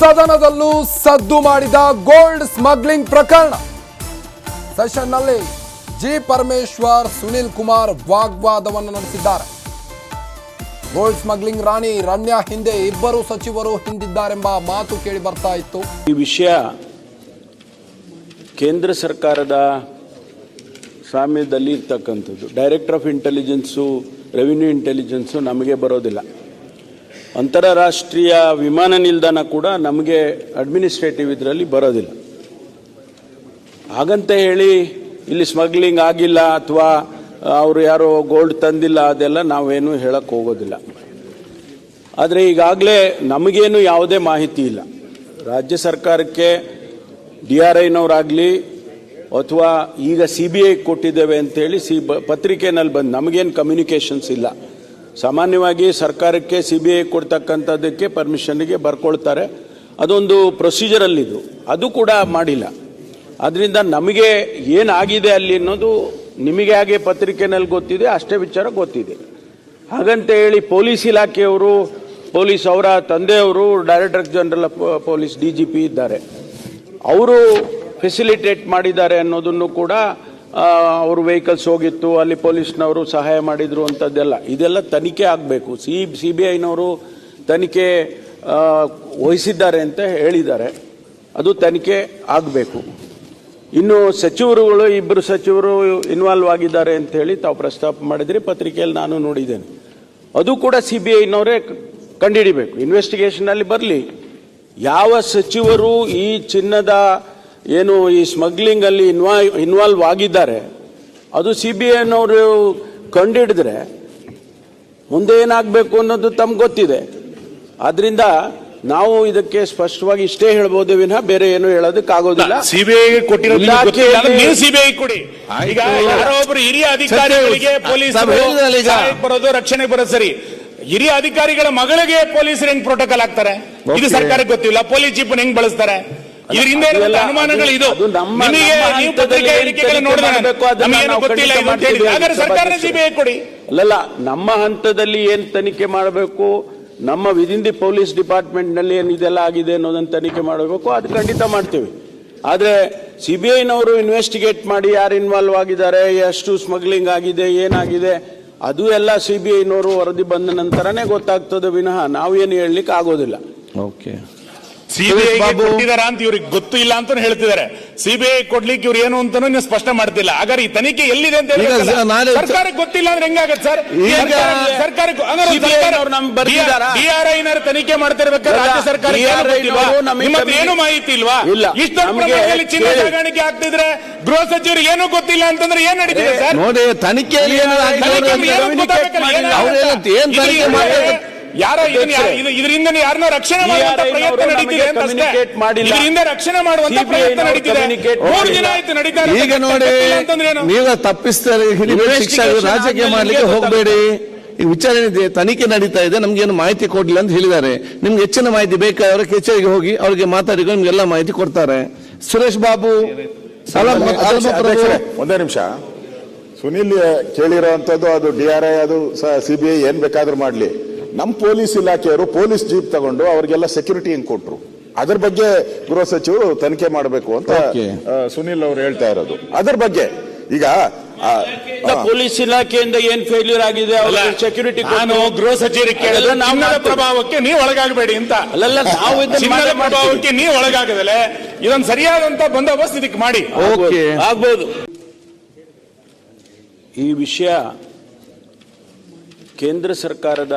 ಸದನದಲ್ಲೂ ಸದ್ದು ಮಾಡಿದ gold smuggling ಪ್ರಕರಣ. ಸೆಷನ್ನಲ್ಲಿ ಜಿ. ಪರಮೇಶ್ವರ್, ಸುನಿಲ್ ಕುಮಾರ್ ವಾಗ್ವಾದವನ್ನು ನಡೆಸಿದ್ದಾರೆ. ಗೋಲ್ಡ್ ಸ್ಮಗ್ಲಿಂಗ್ ರಾಣಿ ರಣ್ಯ ಹಿಂದೆ ಇಬ್ಬರು ಸಚಿವರು ಹಿಂದಿದ್ದಾರೆಂಬ ಮಾತು ಕೇಳಿ ಬರ್ತಾ ಇತ್ತು. ಈ ವಿಷಯ ಕೇಂದ್ರ ಸರ್ಕಾರದ ಸ್ವಾಮ್ಯದಲ್ಲಿ ಇರ್ತಕ್ಕಂಥದ್ದು director of intelligence revenue intelligence ನಮಗೆ ಬರೋದಿಲ್ಲ. ಅಂತಾರಾಷ್ಟ್ರೀಯ ವಿಮಾನ ನಿಲ್ದಾಣ ಕೂಡ ನಮಗೆ ಅಡ್ಮಿನಿಸ್ಟ್ರೇಟಿವ್ ಇದರಲ್ಲಿ ಬರೋದಿಲ್ಲ. ಹಾಗಂತ ಹೇಳಿ ಇಲ್ಲಿ ಸ್ಮಗ್ಲಿಂಗ್ ಆಗಿಲ್ಲ ಅಥವಾ ಅವರು ಯಾರೋ ಗೋಲ್ಡ್ ತಂದಿಲ್ಲ ಅದೆಲ್ಲ ನಾವೇನು ಹೇಳಕ್ಕೆ ಹೋಗೋದಿಲ್ಲ. ಆದರೆ ಈಗಾಗಲೇ ನಮಗೇನು ಯಾವುದೇ ಮಾಹಿತಿ ಇಲ್ಲ. ರಾಜ್ಯ ಸರ್ಕಾರಕ್ಕೆ ಡಿ ಆರ್ ಐನವರಾಗಲಿ ಅಥವಾ ಈಗ ಸಿ ಬಿ ಐ ಕೊಟ್ಟಿದ್ದೇವೆ ಅಂತೇಳಿ ಸಿ ಬ, ಪತ್ರಿಕೆನಲ್ಲಿ ಬಂದು ನಮಗೇನು ಕಮ್ಯುನಿಕೇಷನ್ಸ್ ಇಲ್ಲ. ಸಾಮಾನ್ಯವಾಗಿ ಸರ್ಕಾರಕ್ಕೆ ಸಿ ಬಿ ಐ ಕೊಡ್ತಕ್ಕಂಥದ್ದಕ್ಕೆ ಪರ್ಮಿಷನ್ಗೆ ಬರ್ಕೊಳ್ತಾರೆ. ಅದೊಂದು ಪ್ರೊಸೀಜರಲ್ಲಿದ್ದು ಅದು ಕೂಡ ಮಾಡಿಲ್ಲ. ಅದರಿಂದ ನಮಗೆ ಏನಾಗಿದೆ ಅಲ್ಲಿ ಅನ್ನೋದು ನಿಮಗೆ ಹಾಗೆ ಪತ್ರಿಕೆನಲ್ಲಿ ಗೊತ್ತಿದೆ, ಅಷ್ಟೇ ವಿಚಾರ ಗೊತ್ತಿದೆ. ಹಾಗಂತ ಹೇಳಿ ಪೊಲೀಸ್ ಇಲಾಖೆಯವರು, ಪೊಲೀಸ್ ಅವರ ತಂದೆಯವರು director general police D G P ಇದ್ದಾರೆ. ಅವರು ಫೆಸಿಲಿಟೇಟ್ ಮಾಡಿದ್ದಾರೆ ಅನ್ನೋದನ್ನು ಕೂಡ ಅವ್ರ ವೆಹಿಕಲ್ಸ್ ಹೋಗಿತ್ತು, ಅಲ್ಲಿ ಪೊಲೀಸ್ನವರು ಸಹಾಯ ಮಾಡಿದ್ರು ಅಂಥದ್ದೆಲ್ಲ ಇದೆಲ್ಲ ತನಿಖೆ ಆಗಬೇಕು. ಸಿ ಸಿ ಬಿ ಐನವರು ತನಿಖೆ ವಹಿಸಿದ್ದಾರೆ ಅಂತ ಹೇಳಿದ್ದಾರೆ. ಅದು ತನಿಖೆ ಆಗಬೇಕು. ಇನ್ನು ಸಚಿವರುಗಳು ಇಬ್ಬರು ಸಚಿವರು ಇನ್ವಾಲ್ವ್ ಆಗಿದ್ದಾರೆ ಅಂತ ಹೇಳಿ ತಾವು ಪ್ರಸ್ತಾಪ ಮಾಡಿದ್ರಿ. ಪತ್ರಿಕೆಯಲ್ಲಿ ನಾನು ನೋಡಿದ್ದೇನೆ. ಅದು ಕೂಡ ಸಿ ಬಿ ಐನವರೇ ಕಂಡುಹಿಡಿಬೇಕು ಇನ್ವೆಸ್ಟಿಗೇಷನಲ್ಲಿ ಬರಲಿ. ಯಾವ ಸಚಿವರು ಈ ಚಿನ್ನದ ಏನು ಈ ಸ್ಮಗ್ಲಿಂಗ್ ಅಲ್ಲಿ ಇನ್ವಾಲ್ವ್ ಇನ್ವಾಲ್ವ್ ಆಗಿದ್ದಾರೆ ಅದು ಸಿ ಬಿ ಐನವರು ಕಂಡುಹಿಡಿದ್ರೆ ಮುಂದೆ ಏನಾಗಬೇಕು ಅನ್ನೋದು ತಮ್ಗೆ ಗೊತ್ತಿದೆ. ಆದ್ರಿಂದ ನಾವು ಇದಕ್ಕೆ ಸ್ಪಷ್ಟವಾಗಿ ಇಷ್ಟೇ ಹೇಳ್ಬೋದು ವಿನಃ ಬೇರೆ ಏನು ಹೇಳೋದಕ್ಕಾಗೋದಿಲ್ಲ. ಆಗೋದಿಲ್ಲ ಸಿಬಿಐಗೆ ಕೊಟ್ಟಿರೋ ಇಲಾಖೆಯಲ್ಲಿ- ಗೊತ್ತಿಲ್ಲ. ಅಂದ್ರೆ ನೀವು ಸಿಬಿಐ ಕೊಡಿ. ಈಗ ಯಾರೋ ಒಬ್ರು ಹಿರಿಯ ಅಧಿಕಾರಿಗಳಿಗೆ ಪೊಲೀಸ್. ಬರೋದು ರಕ್ಷಣೆ ಬರೋದು ಸರಿ. ಹಿರಿಯ ಅಧಿಕಾರಿಗಳ ಮಗಳಿಗೆ ಪೊಲೀಸರು ಹೆಂಗ್ ಪ್ರೋಟೋಕಾಲ್ ಆಗ್ತಾರೆ ಇದು. ಸರ್ಕಾರಕ್ಕೆ ಗೊತ್ತಿಲ್ಲ. ಪೊಲೀಸ್ ಜೀಪ್ ಹೆಂಗ್ ಬಳಸ್ತಾರೆ? ಇದರಿಂದ ಹಿಂದೆ ಅನುಮಾನಗಳು ಇದು. ನಮ್ಮ- ನಿಮಗೆ ನೀವು ಹಂತದಲ್ಲಿ ಪತ್ರಿಕೆ ಏನ್ ಹೇಳಿಕೆಗಳು ತನಿಖೆ ನೋಡಿದ್ರೆ ನಾವು. ಸಿಬಿಐ ಕೊಡಿ. ಅಲ್ಲಲ್ಲ ನಮ್ಮ ಹಂತದಲ್ಲಿ ಏನ್ ತನಿಖೆ ಮಾಡಬೇಕು? ನಮ್ಮ ವಿದಿನ್ ದಿ ಪೊಲೀಸ್ ಡಿಪಾರ್ಟ್ಮೆಂಟ್ನಲ್ಲಿ ಏನು ಇದೆಲ್ಲ ಆಗಿದೆ ಅನ್ನೋದನ್ನ ತನಿಖೆ ಮಾಡಬೇಕು? ಅದು ಖಂಡಿತ ಮಾಡ್ತೀವಿ. ಆದ್ರೆ ಸಿ ಬಿ ಐನವರು ಇನ್ವೆಸ್ಟಿಗೇಟ್ ಮಾಡಿ ಯಾರು ಇನ್ವಾಲ್ವ್ ಆಗಿದ್ದಾರೆ ಎಷ್ಟು ಸ್ಮಗ್ಲಿಂಗ್ ಆಗಿದೆ ಏನಾಗಿದೆ ಅದು ಎಲ್ಲ ಸಿ ಬಿ ಐನವರು ವರದಿ ಬಂದ ನಂತರನೇ ಗೊತ್ತಾಗ್ತದೆ ವಿನಃ. ನಾವೇನು ಹೇಳಲಿಕ್ಕೆ ಆಗೋದಿಲ್ಲ. ಓಕೆ. ಸಿಬಿಐ. ಕೊಟ್ಟಿದಾರ ಅಂತ ಇವ್ರಿಗೆ ಗೊತ್ತು ಇಲ್ಲ ಅಂತ ಹೇಳ್ತಿದ್ದಾರೆ ಸಿಬಿಐ ಕೊಡ್ಲಿಕ್ಕೆ ಇವ್ರು ಏನು ಅಂತಾನು ನೀವು ಸ್ಪಷ್ಟ ಮಾಡ್ತಿಲ್ಲ ಹಾಗಾದ್ರೆ ಈ ತನಿಖೆ ಎಲ್ಲಿದೆ ಅಂತ ಸರ್ಕಾರಕ್ಕೆ ಗೊತ್ತಿಲ್ಲ ಅಂದ್ರೆ ಹೆಂಗಾಗತ್ತೆ ಸರ್ ಸರ್ಕಾರಕ್ಕೆ? ಡಿಆರ್ಐನವರು ತನಿಖೆ ಮಾಡ್ತಿರ್ಬೇಕಾದ್ರೆ ರಾಜ್ಯ ಸರ್ಕಾರ ಏನು ಮಾಹಿತಿ ಇಲ್ವಾ ಇಲ್ಲ. ಇಷ್ಟೊಂದು ಪ್ರಮಾಣದಲ್ಲಿ ಚಿನ್ನ. ಸಾಗಾಣಿಕೆ ಆಗ್ತಿದ್ರೆ ಗೃಹ ಸಚಿವರು ಏನು ಗೊತ್ತಿಲ್ಲ ಅಂತಂದ್ರೆ ಏನ್ ನಡೀತಿದೆ ಸರ್ ನೋಡಿ ತನಿಖೆಯಲ್ಲಿ ಏನು ಯಾರೋ ಇದರಿಂದ ಯಾರನ್ನೋ ರಕ್ಷಣೆ ಮಾಡುವಂತ ಪ್ರಯತ್ನ ನವರು ನಡೀತಿದೆ ಅಂತ ನಮಗೆ ಮಾಡಿಲ್ಲ. ಇದರಿಂದ ರಕ್ಷಣೆ ಮಾಡುವಂತ ಪ್ರಯತ್ನ ನವರು ನಡೀತಿದೆ ಮೂರು ದಿನ ಆಯ್ತು ನಡೀತಾ ಈಗ ನೋಡಿ ಗೊತ್ತಿಲ್ಲ ಅಂತಂದ್ರೆ ಏನು? ನೀವು ತಪ್ಪಿಸ್ತಾರೆ ರಾಜಕೀಯ ಮಾಡ್ಲಿಕ್ಕೆ ಹೋಗಬೇಡಿ. ಈ ವಿಚಾರಣೆ ಇದೆ ತನಿಖೆ ನಡೀತಾ ಇದೆ ನಮ್ಗೆ ಏನು ಮಾಹಿತಿ ಕೊಡ್ಲಿಲ್ಲ ಅಂತ ಹೇಳಿದ್ದಾರೆ. ನಿಮ್ಗೆ ಹೆಚ್ಚಿನ ಮಾಹಿತಿ ಬೇಕಾದ್ರೆ ಕಚೇರಿಗೆ ಹೋಗಿ ಅವ್ರಿಗೆ ಮಾತಾಡಿಕೊಂಡು ನಿಮ್ಗೆಲ್ಲ ಮಾಹಿತಿ ಕೊಡ್ತಾರೆ. ಸುರೇಶ್ ಬಾಬು. ಒಂದೇ ನಿಮಿಷ. ಸುನಿಲ್ ಕೇಳಿರೋ ಅಂತದ್ದು ಅದು ಡಿ ಆರ್ ಐ ಅದು ಸಿ ಬಿ ಐ ಏನ್ ಬೇಕಾದ್ರೂ ಮಾಡ್ಲಿ. ನಮ್ಮ ಪೊಲೀಸ್ ಇಲಾಖೆಯವರು ಪೊಲೀಸ್ ಜೀಪ್ ತಗೊಂಡು ಅವರಿಗೆಲ್ಲ ಸೆಕ್ಯೂರಿಟಿ ಹೆಂಗ್ ಕೊಟ್ರು. ಅದ್ರ ಬಗ್ಗೆ ಗೃಹ ಸಚಿವರು ತನಿಖೆ ಮಾಡಬೇಕು ಅಂತ Okay. ಆ, ಸುನಿಲ್ ಅವರು ಹೇಳ್ತಾ ಇರೋದು. ಅದ್ರ ಬಗ್ಗೆ ಈಗ ಆ, ಆ, ಪೊಲೀಸ್ ಇಲಾಖೆಯಿಂದ ಏನ್ ಫೇಲ್ಯೂರ್ ಆಗಿದೆ? ಸೆಕ್ಯೂರಿಟಿ ನಾನು ಗೃಹ ಸಚಿವರಿಗೆ ಕೇಳಿದ್ರೆ ನಮ್ಮ ನಾವು ಚಿನ್ನದ ಮಾಡ್ತೀವಿ. ಪ್ರಭಾವಕ್ಕೆ ನೀವು ಒಳಗಾಗಬೇಡಿ ಅಂತ. ಅಲ್ಲಲ್ಲ ನಾವು ಇದನ್ನ ಚಿನ್ನದ ಮಾಡೇ ಪ್ರಭಾವಕ್ಕೆ ನೀವು ಒಳಗಾಗದಲೆ ಇದೊಂದು ಸರಿಯಾದಂತ ಬಂದೋಬಸ್ತ್ ಇದಕ್ಕೆ ಮಾಡಿ. ಓಕೆ ಆಗ್ಬೋದು. ಈ ವಿಷಯ ಕೇಂದ್ರ ಸರ್ಕಾರದ